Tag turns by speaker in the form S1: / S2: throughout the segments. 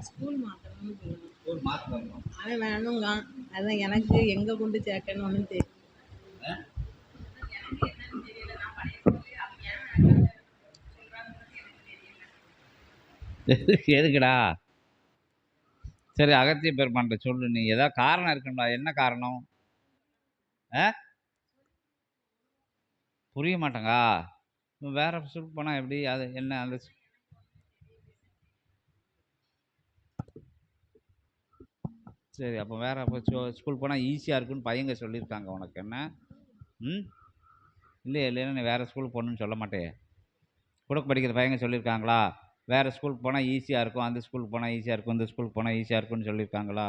S1: School மாற்றணும்னு சொல்லணும்.
S2: ஒரு மார்க் வரணும்
S1: அவன் வேணுங்க அதான் எனக்கு எங்கே கொண்டு சேர்க்கணும்னு தெரியும்
S2: எதுக்குடா? சரி அகத்திய பெருமான்ட்ட சொல்லு. நீ ஏதாவது காரணம் இருக்குங்களா என்ன காரணம்? ஆ? புரிய மாட்டேங்கா. வேற ஸ்கூல் போனால் எப்படி? அது என்ன அந்த சரி அப்போ வேறு அப்போ ஸ்கூல் போனால் ஈஸியாக இருக்குன்னு பையங்க சொல்லியிருக்காங்க. உனக்கு என்ன? ம்? இல்லையா இல்லைன்னா நீ வேறு ஸ்கூல் போகணுன்னு சொல்ல மாட்டேன் கூட படிக்கிற பையங்க சொல்லியிருக்காங்களா? வேறு ஸ்கூலுக்கு போனால் ஈஸியாக இருக்கும். அந்த ஸ்கூலுக்கு போனால் ஈஸியாக இருக்கும். இந்த ஸ்கூலுக்கு போனால் ஈஸியாக இருக்கும்னு சொல்லியிருக்காங்களா?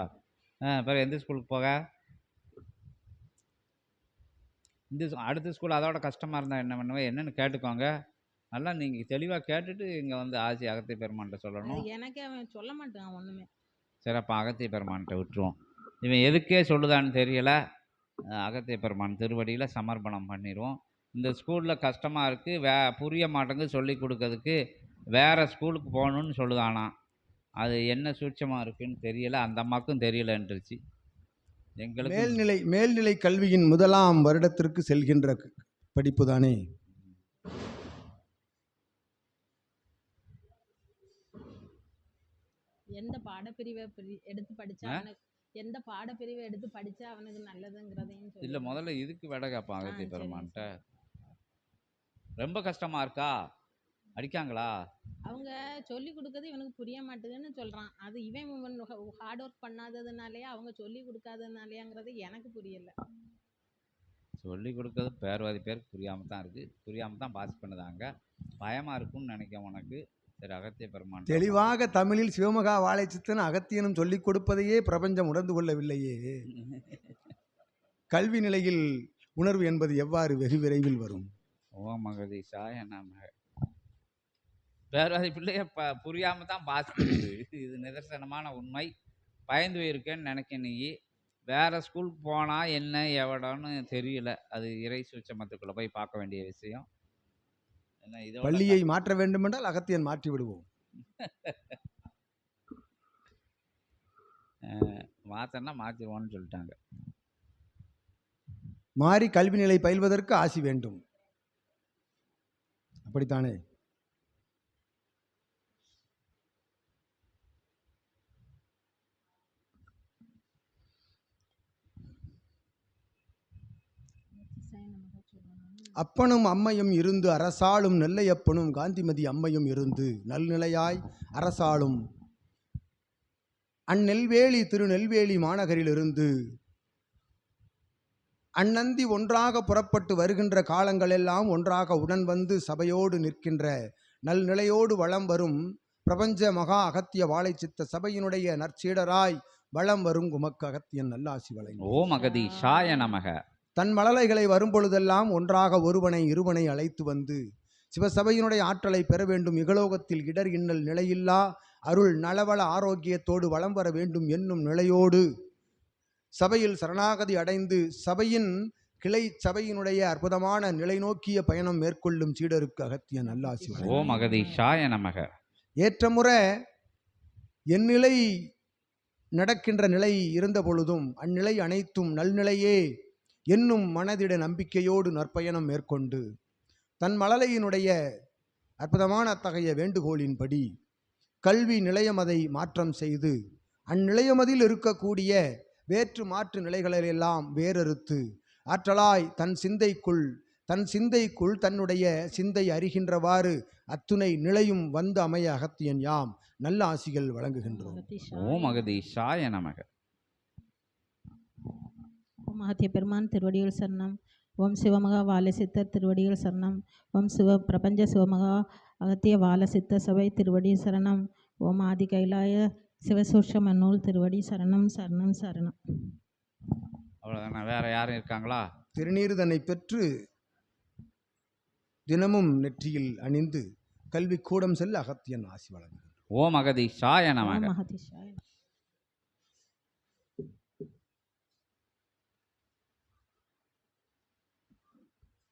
S2: ஆ பிறகு எந்த ஸ்கூலுக்கு போக? இந்த அடுத்த ஸ்கூல் அதோட கஷ்டமாக இருந்தால் என்ன பண்ணுவேன் என்னென்னு கேட்டுக்கோங்க. நல்லா நீங்கள் தெளிவாக கேட்டுட்டு இங்கே வந்து ஆசி அகத்தை பெருமான்ட்ட சொல்லணும்
S1: எனக்கே அவன் சொல்ல மாட்டான் ஒன்றுமே
S2: சிறப்பாக அகத்திய பெருமான்கிட்ட விட்டுருவோம். இவன் எதுக்கே சொல்லுதான்னு தெரியல. அகத்திய பெருமான் திருவடியில் சமர்ப்பணம் பண்ணிடுவோம் இந்த ஸ்கூலில் கஷ்டமாக இருக்குது வே புரிய மாட்டேங்குது சொல்லி கொடுக்கறதுக்கு. வேறு ஸ்கூலுக்கு போகணுன்னு சொல்லுதானா. அது என்ன சூட்சமாக இருக்குன்னு தெரியல. அந்த அம்மாவுக்கும் தெரியலன்றுச்சு. எங்களுக்கு
S3: மேல்நிலை மேல்நிலை கல்வியின் முதலாம் வருடத்திற்கு செல்கின்ற படிப்பு தானே
S1: எந்த பாடப்பிரிவை பிரி- எடுத்து படிச்சா
S2: ஆ?
S1: அவனுக்கு எந்த பாடப்பிரிவை எடுத்து படிச்சா அவனுக்கு நல்லதுங்கிறதையும் சொல்லு.
S2: இல்லை முதல்ல இதுக்கு விட கேட்பான் அகத்திய
S1: சரிங்க
S2: பெருமான்கிட்ட ரொம்ப கஷ்டமாக இருக்கா? அடிக்காங்களா?
S1: அவங்க சொல்லி கொடுக்கறது இவனுக்கு புரிய மாட்டேதுன்னு சொல்றான். அது இவன் ஹார்ட் ஒர்க் பண்ணாததுனாலயா அவங்க சொல்லி கொடுக்காததுனாலயாங்கிறது எனக்கு புரியல.
S2: சொல்லி கொடுக்கறது பேர்வாதி பேருக்கு புரியாமல் தான் இருக்குது புரியாமல் தான் பாஸ் பண்ணுதாங்க பயமாக இருக்கும்னு நினைக்கிறேன் உனக்கு. சரி அகத்திய பெருமான்
S3: தெளிவாக தமிழில் சிவமகா வாழைச்சித்தன் அகத்தியனும் சொல்லிக் கொடுப்பதையே பிரபஞ்சம் உணர்ந்து கொள்ளவில்லையே. கல்வி நிலையில் உணர்வு என்பது எவ்வாறு வெகு விரைவில் வரும்?
S2: ஓ மகதீஷாய நம பேர்வாதி பிள்ளைய ப புரியாமல் தான் பாஸ் பண்ணுது இது நிதர்சனமான உண்மை. பயந்து போயிருக்கேன்னு நினைக்க நீ. வேற ஸ்கூலுக்கு போனால் என்ன எவடோன்னு தெரியல. அது இறை சூட்சமத்துக்குள்ளே போய் பார்க்க வேண்டிய விஷயம்.
S3: பள்ளியை மாற்ற வேண்டுமென்றால் அகத்தியன் மாற்றி விடுவோம்.
S2: மாற்றன்னா மாற்றிடுவோன்னு சொல்லிட்டாங்க.
S3: மாறி கல்வி நிலை பயில்வதற்கு ஆசி வேண்டும். அப்படித்தானே? அப்பனும் அம்மையும் இருந்து அரசாளும் நெல்லையப்பனும் காந்திமதி அம்மையும் இருந்து நல்நிலையாய் அரசாளும். அந்நெல்வேலி திருநெல்வேலி மாநகரிலிருந்து அந்நந்தி ஒன்றாக புறப்பட்டு வருகின்ற காலங்களெல்லாம் ஒன்றாக உடன் வந்து சபையோடு நிற்கின்ற நல்நிலையோடு வளம் வரும் பிரபஞ்ச மகா அகத்திய வாழைச்சித்த சபையினுடைய நற்சீடராய் வளம் வரும் குமக்கு அகத்தியன் நல்லாசி வழங்கும்
S2: ஓ மகதீஷாய நமக.
S3: தன் மழலைகளை வரும்பொழுதெல்லாம் ஒன்றாக ஒருவனை இருவனை அழைத்து வந்து சிவசபையினுடைய ஆற்றலை பெற வேண்டும் இகலோகத்தில் இடர் இன்னல் நிலையில்லா அருள் நலவள ஆரோக்கியத்தோடு வளம் வர வேண்டும் என்னும் நிலையோடு சபையில் சரணாகதி அடைந்து சபையின் கிளை சபையினுடைய அற்புதமான நிலை நோக்கிய பயணம் மேற்கொள்ளும் சீடருக்கு அகத்திய நல்லாசி வழங்கும்.
S2: ஓ மகதீஷாய நமக
S3: ஏற்றமுறை என் நிலை நடக்கின்ற நிலை இருந்த பொழுதும் அந்நிலை அனைத்தும் நல்நிலையே என்னும் மனதிட நம்பிக்கையோடு நற்பயணம் மேற்கொண்டு தன் மழலையினுடைய அற்புதமான அத்தகைய வேண்டுகோளின்படி கல்வி நிலையமதை மாற்றம் செய்து அந்நிலையமதில் இருக்கக்கூடிய வேற்று மாற்று நிலைகளிலெல்லாம் வேறறுத்து ஆற்றலாய் தன் சிந்தைக்குள் தன் சிந்தைக்குள் தன்னுடைய சிந்தை அறிகின்றவாறு அத்துணை நிலையும் வந்து அமைய அகத்தியன் யாம். நல்ல ஆசிகள் வழங்குகின்றோம்.
S2: ஓம் அகதீஷாய நமக.
S1: ஓம் ஆத்திய பெருமான் திருவடிகள் சரணம். ஓம் சிவமகா வாலசித்தர் திருவடிகள் சரணம். ஓம் சிவ பிரபஞ்ச சிவமகா அகத்திய வாலசித்த சபை திருவடி சரணம். ஓம் ஆதி கைலாய சிவசூஷம நூல் திருவடி சரணம் சரணம் சரணம்.
S2: அவ்வளோதானே வேற யாரும் இருக்காங்களா?
S3: திருநீர் தன்னை பெற்று தினமும் நெற்றியில் அணிந்து கல்வி கூடம் செல்ல அகத்தியன் ஆசி வழங்குகின்றோம்
S2: ஓ மகதீஷாய
S1: ஓம்
S2: நமக.
S1: மகதீஷாய